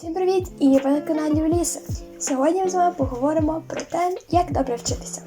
Всім привіт! І ви на каналі Уліса. Сьогодні ми з вами поговоримо про те, як добре вчитися.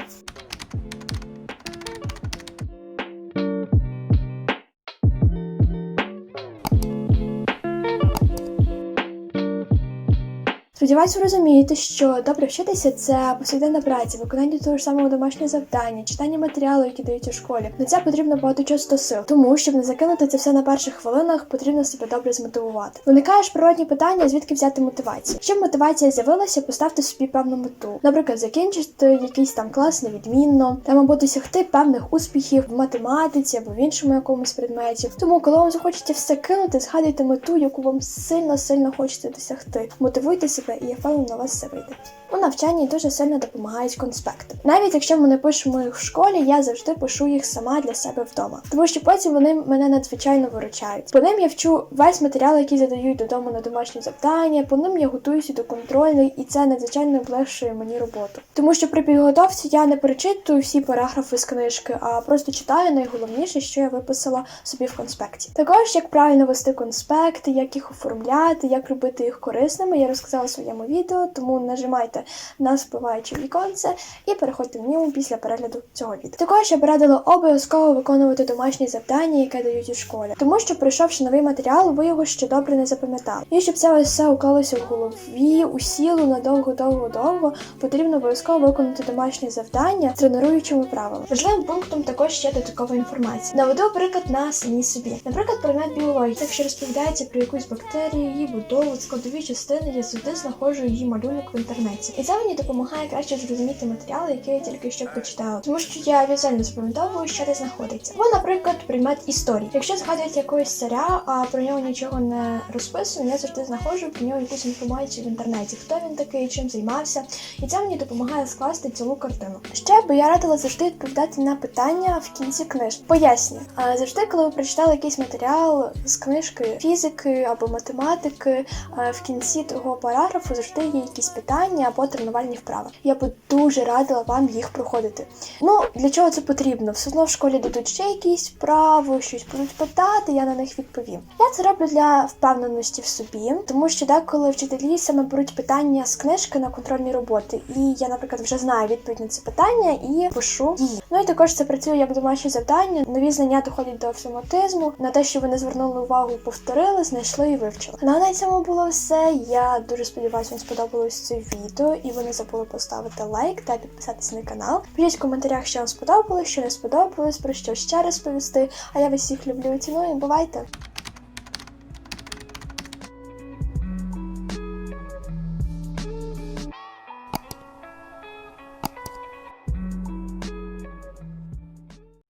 Сподіваюсь, ви розумієте, що добре вчитися це повсякденна праця, виконання того ж самого домашнього завдання, читання матеріалу, які дають у школі. На це потрібно багато часу сил. Тому, щоб не закинути це все на перших хвилинах, потрібно себе добре змотивувати. Виникає природні питання, звідки взяти мотивацію. Щоб мотивація з'явилася, поставте собі певну мету. Наприклад, закінчити якийсь там клас невідмінно, там або досягти певних успіхів в математиці або в іншому якомусь предметі. Тому, коли вам захочеться все кинути, згадуйте мету, яку вам сильно сильно хочете досягти. Мотивуйте себе, і я впевнена, у вас все вийде. У навчанні дуже сильно допомагають конспекти. Навіть якщо ми не пишемо їх в школі, я завжди пишу їх сама для себе вдома, тому що потім вони мене надзвичайно виручають. По ним я вчу весь матеріал, який задають додому на домашні завдання. По ним я готуюся до контрольної, і це надзвичайно облегшує мені роботу. Тому що при підготовці я не перечитую всі параграфи з книжки, а просто читаю найголовніше, що я виписала собі в конспекті. Також як правильно вести конспекти, як їх оформляти, як робити їх корисними, я розказала в своєму відео, тому нажимайте на спливаюче віконце і переходьте в ньому після перегляду цього відео. Також я б радила обов'язково виконувати домашні завдання, яке дають у школі, тому що пройшовши новий матеріал, ви його ще добре не запам'ятали. І щоб це все уклалося в голові, усіло надовго, довго, довго, потрібно обов'язково виконати домашні завдання з тренуючими правилами. Важливим пунктом також ще додаткова інформація. Наведу приклад на самій собі. Наприклад, предмет біології. Якщо розповідається про якусь бактерію, її будову, складові частини, завжди знаходжу її малюнок в інтернеті. І це мені допомагає краще зрозуміти матеріали, які я тільки що прочитала, тому що я візуально запам'ятовую, що де знаходиться. Або, наприклад, предмет історії. Якщо згадуєте якогось царя, а про нього нічого не розписано, я завжди знаходжу про нього якусь інформацію в інтернеті, хто він такий, чим займався, і це мені допомагає скласти цілу картину. Ще би я радила завжди відповідати на питання в кінці книжки. Поясню. А завжди, коли ви прочитали якийсь матеріал з книжки фізики або математики, в кінці того параграфу завжди є якісь питання або тренувальні вправи. Я би дуже радила вам їх проходити. Ну для чого це потрібно? Все одно в школі дадуть ще якісь вправи, щось будуть питати, я на них відповім. Я це роблю для впевненості в собі, тому що деколи вчителі саме беруть питання з книжки на контрольні роботи, і я, наприклад, вже знаю відповідь на це питання і пишу її. Ну і також це працює як домашнє завдання. Нові знання доходять до автоматизму, на те, що ви не звернули увагу, повторили, знайшли і вивчили. Ну на цьому було все. Я дуже сподіваюся, вам сподобалось це відео, і ви не забули поставити лайк та підписатися на канал. Пишіть в коментарях, що вам сподобалось, що не сподобалось, про що ще розповісти. А я вас всіх люблю і ціную. Бувайте!